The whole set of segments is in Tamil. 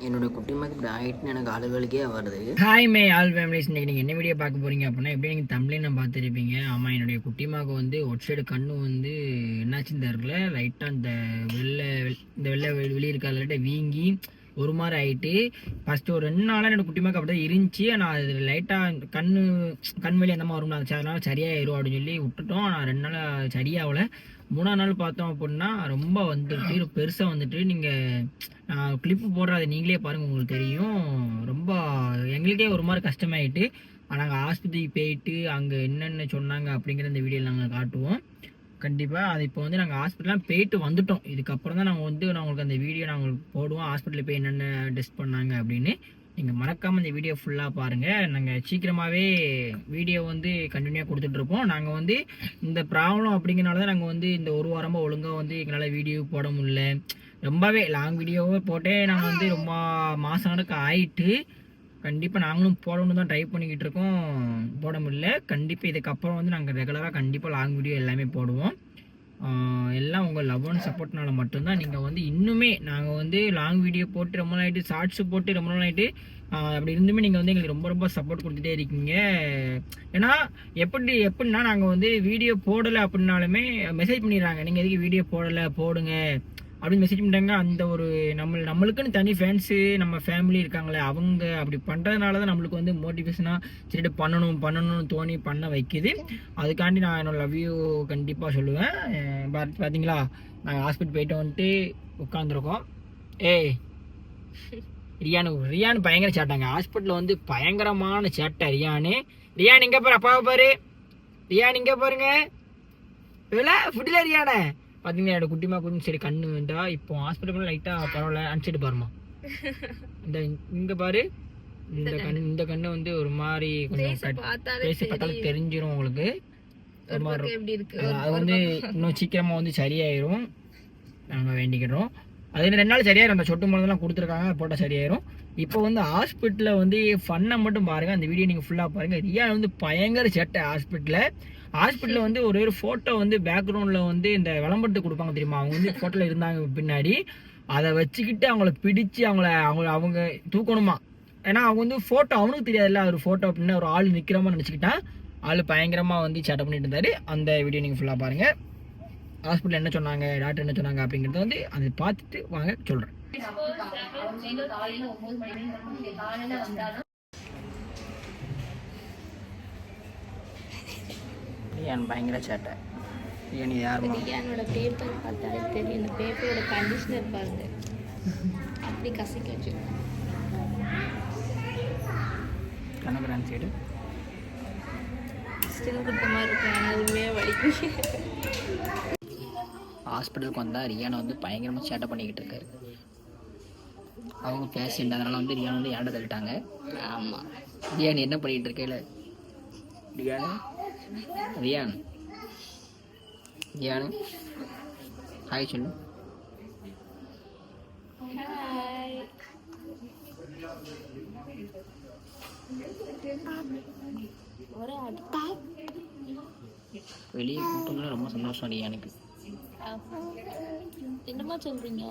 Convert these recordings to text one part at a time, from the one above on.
என்னோட குட்டிமாக்கு இப்படி ஆகிட்டுன்னு எனக்கு அலுவலுக்கே வருது. ஹாய் மே ஆல் ஃபேமிலிஸ் இன்னைக்கு நீங்கள் என்ன வீடியோ பார்க்க போறீங்க அப்படின்னா எப்படி நீங்கள் தமிழை நான் பார்த்துருப்பீங்க. ஆமாம் என்னுடைய குட்டிமாக்கு வந்து ஒட் சைடு கண்ணு வந்து என்னாச்சுன்னு தெரில லைட்டாக இந்த வெள்ளை இந்த வெள்ளை வெளி- வெளியே லைட்டாக வீங்கி ஒரு மாதிரி ஆகிட்டு ஃபஸ்ட்டு ஒரு ரெண்டு நாளாக என்னோட குட்டிமாக்கு அப்படி தான் இருந்துச்சு. ஆனால் அது லைட்டாக கண் கண் வெளியே அந்த மாதிரி வரும். அது அதனால சரியாயிரும் அப்படின்னு சொல்லி விட்டுட்டோம். ஆனால் ரெண்டு நாள் சரியாகல. மூணாவது நாள் பார்த்தோம் அப்படின்னா ரொம்ப வந்துட்டு பெருசாக வந்துட்டு நீங்கள் கிளிப்பு போடுறது நீங்களே பாருங்கள் உங்களுக்கு தெரியும். ரொம்ப எங்களுக்கே ஒரு மாதிரி கஷ்டமாயிட்டு நாங்கள் ஆஸ்பத்திரிக்கு போயிட்டு அங்கே என்னென்ன சொன்னாங்க அப்படிங்கிற இந்த வீடியோ நாங்கள் காட்டுவோம். கண்டிப்பாக அது இப்போ வந்து நாங்கள் ஹாஸ்பிட்டலாம் போயிட்டு வந்துட்டோம். இதுக்கப்புறம் தான் நாங்கள் வந்து நான் உங்களுக்கு அந்த வீடியோ நான் போடுவோம். ஹாஸ்பிட்டலில் போய் என்னென்ன டெஸ்ட் பண்ணாங்க அப்படின்னு. நீங்கள் மறக்காமல் இந்த வீடியோ ஃபுல்லாக பாருங்கள் நாங்கள் சீக்கிரமாகவே வீடியோ வந்து கண்டினியூவாக கொடுத்துட்ருப்போம் நாங்கள் வந்து இந்த ப்ராப்ளம் அப்படிங்கிறனால தான் நாங்கள் வந்து இந்த ஒரு வாரமாக ஒழுங்காக வந்து எங்களால் வீடியோ போட முடியல. ரொம்பவே லாங் வீடியோவே போட்டே நாங்கள் வந்து ரொம்ப மாதம் கணக்கு ஆயிட்டு கண்டிப்பாக நாங்களும் போடணும்னு தான் ட்ரை பண்ணிக்கிட்டு இருக்கோம். போட முடியல. கண்டிப்பாக இதுக்கப்புறம் வந்து நாங்கள் ரெகுலராக கண்டிப்பாக லாங் வீடியோ எல்லாமே போடுவோம். எல்லாம் உங்கள் லவ் அண்ட் சப்போர்ட்னால மட்டும்தான். நீங்கள் வந்து இன்னுமே நாங்கள் வந்து லாங் வீடியோ போட்டு ரொம்ப நாள் ஆகிட்டு ஷார்ட்ஸு போட்டு ரொம்ப நாள் ஆகிட்டு அப்படி இருந்துமே நீங்கள் வந்து எங்களுக்கு ரொம்ப ரொம்ப சப்போர்ட் கொடுத்துட்டே இருக்கீங்க. ஏன்னா எப்படி எப்படின்னா நாங்கள் வந்து வீடியோ போடலை அப்படின்னாலுமே மெசேஜ் பண்ணிடுறாங்க. நீங்கள் எதுக்கு வீடியோ போடலை? போடுங்க. அப்படின்னு மெசேஜ் பண்ணிட்டாங்க. அந்த ஒரு நம்ம நம்மளுக்குன்னு தனி ஃபேன்ஸு நம்ம ஃபேமிலி இருக்காங்களே அவங்க அப்படி பண்ணுறதுனால தான் நம்மளுக்கு வந்து மோட்டிவேஷனாக சரிட்டு பண்ணணும் பண்ணணும்னு தோணி பண்ண வைக்குது. அதுக்காண்டி நான் என்னோடய லவ் யூ கண்டிப்பாக சொல்லுவேன். அஹ் பார்த்தீங்களா நாங்கள் ஹாஸ்பிட்டல் போயிட்டு வந்துட்டு உட்காந்துருக்கோம் ஏய் ரியானு ரியானு பயங்கர சேட்டாங்க. ஹாஸ்பிட்டலில் வந்து பயங்கரமான சேட்டை ரியானு. ரியான் இங்கே பாரு அப்பாவை பாரு. ரியான் இங்கே பாருங்க. இல்லை ஃபுட்டில் ரியானே. பார்த்தீங்கன்னா என்னோட குட்டிமா கொஞ்சம் சரி கண்ணு வந்தா இப்போ ஹாஸ்பிட்டல் லைட்டாக பரவாயில்ல அனுப்பிச்சிட்டு பாருமா இந்த இங்கே பாரு. இந்த கண் இந்த கண்ணு வந்து ஒரு மாதிரி கொஞ்சம் பேசி பார்த்தாலும் தெரிஞ்சிரும் உங்களுக்கு. ஒரு மாதிரி அது வந்து இன்னும் சீக்கிரமா வந்து சரியாயிரும். நாங்கள் வேண்டிக்கிறோம். அது ரெண்டு நாள் சரியாயிரும். அந்த சொட்டு மருந்தெல்லாம் கொடுத்துருக்காங்க போட்டால் சரியாயிரும். இப்போ வந்து ஹாஸ்பிட்டலில் வந்து ஃபன்னை மட்டும் பாருங்க. அந்த வீடியோ நீங்கள் ஃபுல்லாக பாருங்க. ரியா வந்து பயங்கர சேட்டை ஹாஸ்பிட்டலில் ஹாஸ்பிட்டலில் வந்து ஒரே ஒரு ஃபோட்டோ வந்து பேக்ரவுண்டில் வந்து இந்த விளம்பரத்துக்கு கொடுப்பாங்க தெரியுமா? அவங்க வந்து ஃபோட்டோவில் இருந்தாங்க பின்னாடி. அதை வச்சுக்கிட்டு அவங்கள பிடிச்சு அவங்கள அவங்க அவங்க தூக்கணுமா? ஏன்னா அவங்க வந்து ஃபோட்டோ அவனுக்கு தெரியாதுல்ல. ஒரு ஃபோட்டோ அப்படின்னு ஒரு ஆள் நிற்கிற மாதிரி நினச்சிக்கிட்டான் ஆள் பயங்கரமாக வந்து சேட்டை பண்ணிட்டு இருந்தார். அந்த வீடியோ நீங்கள் ஃபுல்லாக பாருங்கள் ஹாஸ்பிட்டல் என்ன சொன்னாங்க டாக்டர் என்ன சொன்னாங்க அப்படிங்கிறத வந்து அதை பார்த்துட்டு வாங்க சொல்கிறேன் ஏன் பயங்கர சேட்டை ஏன் யாருமா ரியானோட பேப்பர் பார்த்தாலே தெரியும். இந்த பேப்பரோட கண்டிஷனர் பாருங்க. அப்படி கசக்கி வச்சிருக்கேன் கனகரான் சைடு. ஸ்டில் கொடுத்த மாதிரி இருக்கு ஆனால் உண்மையாக வலிக்கு. ஹாஸ்பிட்டலுக்கு வந்தால் ரியானை வந்து பயங்கரமாக சேட்டை பண்ணிக்கிட்டு இருக்காரு. அவங்க பேஷண்ட் அதனால வந்து ரியான் வந்து ஏண்ட தள்ளிட்டாங்க? ஆமாம் ரியான் என்ன பண்ணிட்டு இருக்கேல ரியான் ரியான் ரியான் ஹாய் சொல்லு ஒரே அடி வெளியே கூட்டங்களும் ரொம்ப சந்தோஷம் ரியானுக்கு என்னமா சொல்றீங்க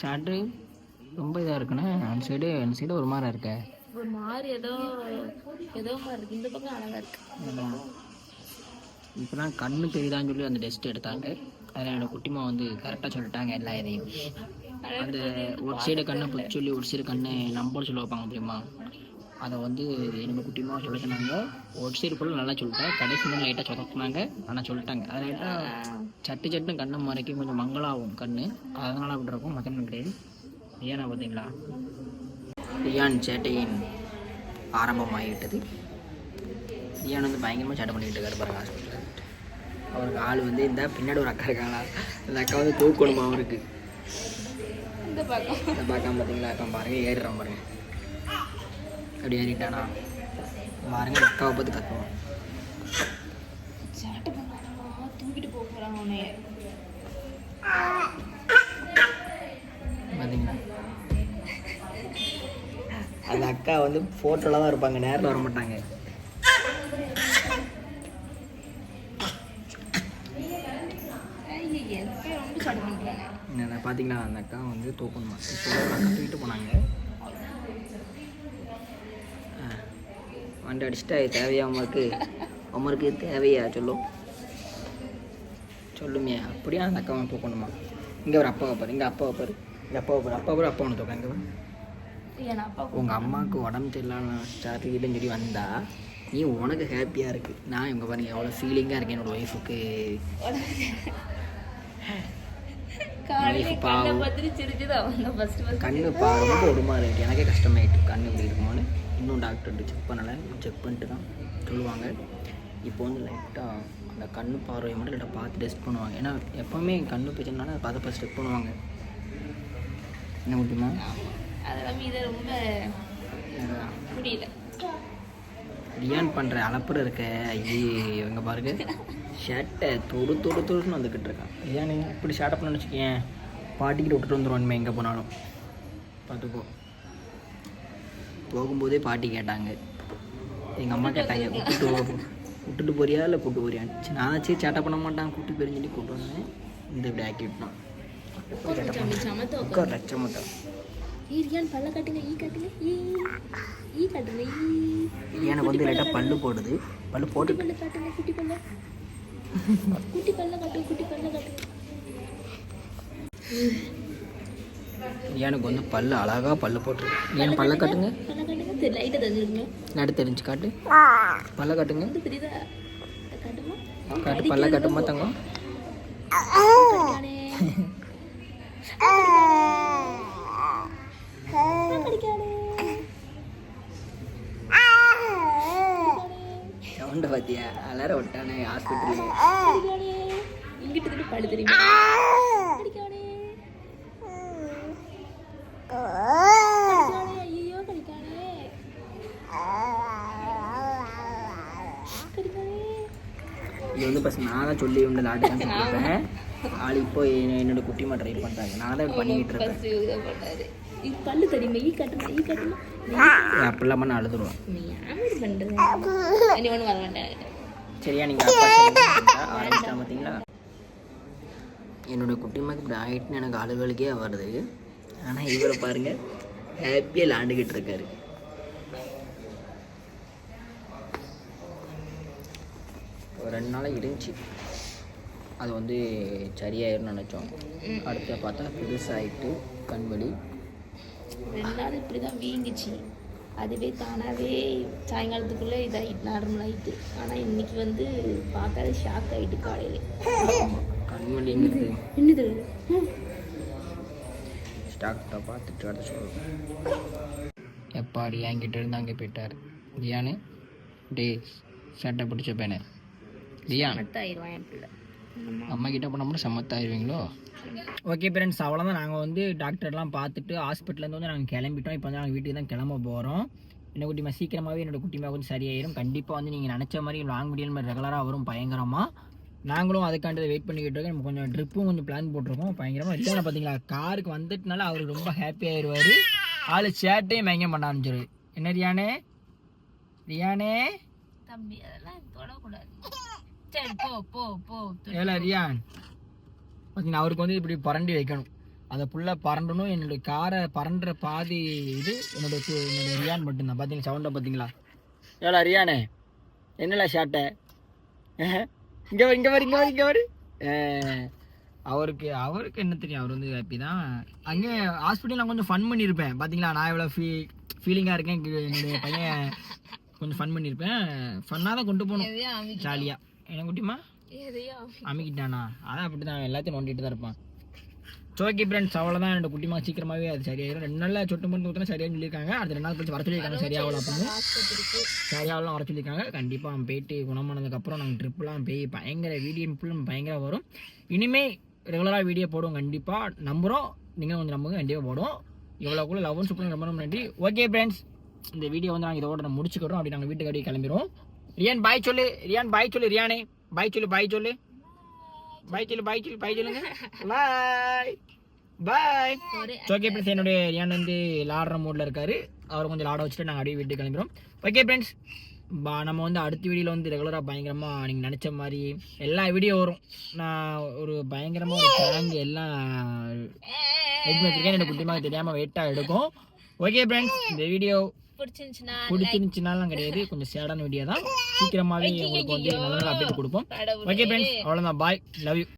ஷார்ட்டு ரொம்ப இதாக இருக்குண்ணே. அந்த சைடு அந்த சைடு ஒரு மாதிரி இருக்க. ஒரு மாதிரி ஏதோ ஏதோ மாதிரி இருக்கு. இந்த பக்கம் அழகா இருக்கு. இப்போ தான் கண்ணு தெரியுதான்னு சொல்லி அந்த டெஸ்ட் எடுத்தாங்க. அதில் என்னோட குட்டிமா வந்து கரெக்டாக சொல்லிட்டாங்க எல்லா இதையும். அந்த ஒரு சைடு கண்ணை பிடிச்சி சொல்லி ஒரு சைடு கண்ணை நம்பர் சொல்ல வைப்பாங்க தெரியுமா? அதை வந்து என்னோட குட்டிமா சொல்ல சொன்னாங்க. ஒரு சைடு ஃபுல்லாக நல்லா சொல்லிட்டேன் கடைசி மட்டும் லைட்டாக சொதப்பினாங்க. ஆனால் சொல்லிட்டாங்க. அது லைட்டாக சட்டு சட்டுன்னு கண்ணை மறைக்கி கொஞ்சம் மங்களாகும் கண்ணு. அதனால அப்படி இருக்கும். மற்ற கிடையாது. ரியானா பார்த்தீங்களா? ரியான் சேட்டையின் ஆரம்பமாகிவிட்டது. ரியான் வந்து பயங்கரமாக சேட்டை பண்ணிக்கிட்டு இருக்காரு பாருங்க ஹாஸ்பிட்டலில் அவருக்கு ஆள் வந்து இந்த பின்னாடி ஒரு அக்கா இருக்காங்களா? அந்த அக்கா வந்து தூக்கணுமா அவருக்கு? இந்த பக்கம். பார்த்தீங்களா? அக்கா பாருங்க ஏறுறான் பாருங்க. அப்படி ஏறிட்டானா? பாருங்க அக்காவை பார்த்து கத்துவோம் சேட்டை தூக்கிட்டு போக போறாங்க உன்னைய அக்கா வந்து ஃபோட்டோவில் தான் இருப்பாங்க நேரில் வர மாட்டாங்க எப்போ என்ன பார்த்தீங்களா அந்த அக்கா வந்து தூக்கணுமா? தூக்கிட்டு போனாங்க. வண்டி அடிச்சுட்டா தேவையா அம்மாவுக்கு அம்மருக்கு தேவையா சொல்லும் சொல்லுமே அப்படியே அந்த அக்காவை தூக்கணுமா? இங்கே ஒரு அப்பாவை பாரு இங்கே அப்பாவை பாரு. இங்கே அப்பா பாரு அப்பா பாரு அப்பா ஒன்று தூக்கம் இங்கே உங்கள் அம்மாவுக்கு உடம்பு சரியில்லாம ஸ்டார்டிங்கிட்டன்னு சொல்லி வந்தா நீ உனக்கு ஹாப்பியாக இருக்குது நான் இவங்க பாருங்க எவ்வளோ ஃபீலிங்காக இருக்கேன் என்னோடய ஒய்ஃபுக்கு கண்ணை பா ரொம்ப ஒருமா இருக்கு. எனக்கே கஷ்டமாயிட்டு கண்ணு இப்படி இருக்குமோன்னு. இன்னும் டாக்டர்கிட்ட செக் பண்ணலை. செக் பண்ணிட்டு தான் சொல்லுவாங்க. இப்போ வந்து லைட்டாக அந்த கண்ணு பார்வையை மட்டும் லைட்டாக பார்த்து டெஸ்ட் பண்ணுவாங்க. ஏன்னா எப்போவுமே கண்ணு பிரச்சனைனால அதை பார்த்து ஃபஸ்ட் செக் பண்ணுவாங்க. என்ன முடியுமா அதெல்லாம் இதை ரொம்ப முடியல ரியான் பண்ணுற அலப்புற இருக்க ஐயே இவங்க பாருங்க. ஷர்ட்டை தொடு தொடு தொடுன்னு வந்துக்கிட்டு இருக்கான். ரியான் இப்படி ஷர்ட்டை பண்ணு வச்சுக்கேன் பாட்டிக்கிட்ட விட்டுட்டு வந்துடுவான் எங்கே போனாலும். பார்த்துக்கோ. போகும்போதே பாட்டி கேட்டாங்க. எங்கள் அம்மா கேட்டாங்க விட்டுட்டு விட்டுட்டு போறியா இல்லை கூட்டு போறியான்னு? சரி நான் சரி சேட்டை பண்ண மாட்டான் கூட்டு போயிருந்து சொல்லி கூட்டு வந்தேன். இந்த இப்படி ஆக்கி விட்டான் உட்கார். லட்சமத்தான் ஈரியான் பல்ல காட்டுங்க. ஈ காட்டுங்க. ஈ ஈ காட்டுங்க. ஈ. எனக்கு வந்து லைட்டாக பல்லு போடுது. பல்லு போட்டு பல்ல காட்டுங்க குட்டி பல்ல. குட்டி பல்ல காட்டுங்க குட்டி பல்ல காட்டுங்க எனக்கு வந்து பல்லு அழகா பல்லு போட்டுருக்கு. ஏன் பல்ல காட்டுங்க. பல்ல காட்டுங்க. தெரியல லைட்டை தெரிஞ்சிருக்குங்க நடு தெரிஞ்சு காட்டு. பல்ல காட்டுங்க. தெரியுதா காட்டுமா? காட்டு பல்ல காட்டுமா தங்கம்? பார்த்தியா அலற விட்டானே ஹாஸ்பிட்டல் இங்கிட்டு திரும்பி பல்லு தெரியுமா இது வந்து ஃபஸ்ட் நான் தான் சொல்லி உண்டு லாட்டு தான் கொடுப்பேன் ஆள் இப்போ என்ன- என்னோட குட்டிமா ட்ரை பண்ணுறாங்க நான் தான் பண்ணிக்கிட்டு இருப்பேன் இது பல்லு தெரியுமா ஈ கட்டணும் ஈ கட்டணும் அப்படிலாம் பண்ண அழுதுருவேன். சரியா நீங்கள் அப்பா சொல்லிட்டா ஆரம்பிச்சா பார்த்தீங்களா? என்னோட குட்டிமாக்கு இப்படி ஆகிட்டுன்னு எனக்கு அழுகலுக்கே வருது. ஆனால் இவரை பாருங்க ஹாப்பியாக விளாண்டுக்கிட்டு இருக்காரு. ஒரு ரெண்டு நாளாக இருந்துச்சு. அது வந்து சரியாயிரும்னு நினச்சோம். அடுத்த பார்த்தா பெருசாகிட்டு கண் வலி. ரெண்டு நாள் இப்படி தான் வீங்குச்சு. அதுவே தானாகவே சாயங்காலத்துக்குள்ளே இதாகிட்டு நார்மல் ஆகிட்டு ஆனால் இன்னைக்கு வந்து பார்த்தாலே ஷாக் ஆகிட்டு காலையில். என்னது? டாக்டரை பார்த்துட்டு அடுத்து சொல்லுவோம் எப்பாடி என்கிட்ட இருந்து அங்கே போயிட்டார். ரியானு டே சட்டை பிடிச்ச பேனு ரியான் மத்தாயிருவான் என் பிள்ளை. அம்மா கிட்ட போனோம்னா சமத்தாயிருவீங்களோ ஓகே ஃப்ரெண்ட்ஸ் அவ்வளோதான் நாங்கள் வந்து டாக்டர்லாம் பார்த்துட்டு ஹாஸ்பிட்டல்லேருந்து வந்து நாங்கள் கிளம்பிட்டோம். இப்போ வந்து நாங்கள் வீட்டுக்கு தான் கிளம்ப போகிறோம் என்ன குட்டிமா சீக்கிரமாகவே என்னோட குட்டிமா கொஞ்சம் சரியாயிரும். கண்டிப்பாக வந்து நீங்கள் நினச்ச மாதிரி லாங் வீடியோ மாதிரி ரெகுலராக வரும் பயங்கரமாக நாங்களும் அதுக்காண்டி வெயிட் பண்ணிக்கிட்டு இருக்கோம். நம்ம கொஞ்சம் ட்ரிப்பும் கொஞ்சம் பிளான் போட்டிருக்கோம். பயங்கரமாக இல்லை பார்த்தீங்களா காருக்கு வந்துட்டுனால அவர் ரொம்ப ஹாப்பி ஆயிடுவார் ஆள் சேட்டையும் பயங்கரம் பண்ண ஆரம்பிச்சிரு என்ன ரியானே? ரியானே? தம்பி அதெல்லாம் தொடக்கூடாது. சரி போ போ போ ஏல ரியான் பார்த்தீங்கன்னா அவருக்கு வந்து இப்படி பரண்டி வைக்கணும். அந்த புள்ள பரண்டணும் என்னுடைய காரை பரண்டுற பாதி இது என்னோட கு- என்னோட ரியான் மட்டும்தான். பார்த்தீங்களா சவுண்டை பார்த்தீங்களா ஏலா ரியானே என்னல ஷாட்டை இங்கே வரு இங்கே வரு இங்கே வரு இங்கே வரு. அவருக்கு அவருக்கு என்ன தெரியும் அவர் வந்து ஹாப்பி தான். அங்கே ஹாஸ்பிட்டல் நான் கொஞ்சம் ஃபன் பண்ணியிருப்பேன் பார்த்தீங்களா நான் எவ்வளோ ஃபீ ஃபீலிங்காக இருக்கேன். என்னுடைய பையன் கொஞ்சம் ஃபன் பண்ணியிருப்பேன் ஃபன்னாக தான் கொண்டு போகணும். ஜாலியாக என்ன குட்டிமா அமுக்கிட்டானா? அதான் அப்படி தான் எல்லாத்தையும் நோண்டிட்டு தான் இருப்பான். சோக்கி ஃப்ரெண்ட்ஸ் அவ்வளோதான் என்னோட குட்டிமா சீக்கிரமாகவே அது சரியாயிரும். ரெண்டு நாளில் சொட்டு மருந்து ஊற்றினா சரியான்னு சொல்லியிருக்காங்க. அடுத்த ரெண்டு நாள் கழிச்சு வர சொல்லியிருக்காங்க. சரியாகலாம் அப்படின்னு. சரியாகலாம் வர சொல்லியிருக்காங்க. கண்டிப்பாக அவன் போயிட்டு குணமானதுக்கப்புறம் நாங்கள் ட்ரிப்லாம் போய் பயங்கர வீடியோ ஃபுல்லும் பயங்கர வரும். இனிமே ரெகுலராக வீடியோ போடுவோம் கண்டிப்பாக நம்புகிறோம் நீங்கள் கொஞ்சம் நம்புங்க கண்டிப்பாக போடுவோம். இவ்வளோக்குள்ள லவ்னு சூப்பர் ரொம்ப ரொம்ப நன்றி ஓகே ஃப்ரெண்ட்ஸ் இந்த வீடியோ வந்து நாங்கள் இதோட முடிச்சுக்கிறோம். அப்படி நாங்கள் வீட்டுக்கு அப்படியே கிளம்பிடுவோம். ரியான் பாய் சொல்லு. ரியான் பாய் சொல்லு ரியானே. பாய் சொல்லு பாய் சொல்லு. பாய் சொல்லு பாய் சொல்லு பாய் சொல்லுங்க. பாய் பாய் ஓகே ஃப்ரெண்ட்ஸ் என்னுடைய ரியான் வந்து விளாடுற மூடில் இருக்காரு. அவர் கொஞ்சம் லாட வச்சுட்டு நாங்கள் அப்படியே வீட்டுக்கு கிளம்பிடுவோம் ஓகே ஃப்ரெண்ட்ஸ் பா நம்ம வந்து அடுத்த வீடியோவில் வந்து ரெகுலராக பயங்கரமாக நீங்கள் நினச்ச மாதிரி எல்லா வீடியோ வரும். நான் ஒரு பயங்கரமாக ஒரு ப்ராங்க் எல்லாம் ரெடி பண்ணிருக்கேன் எனக்கு குட்டிமாக தெரியாமல் வெயிட்டாக எடுக்கும். ஓகே ஃப்ரெண்ட்ஸ் இந்த வீடியோ பிடிச்சிருந்துச்சுன்னா பிடிச்சிருந்துச்சுனாலும் கிடையாது. கொஞ்சம் சேடான வீடியோ தான். சீக்கிரமாகவே உங்களுக்கு வந்து நல்ல நல்ல அப்டேட் கொடுப்போம். ஓகே ஃப்ரெண்ட்ஸ் அவ்வளோதான் பாய் லவ் யூ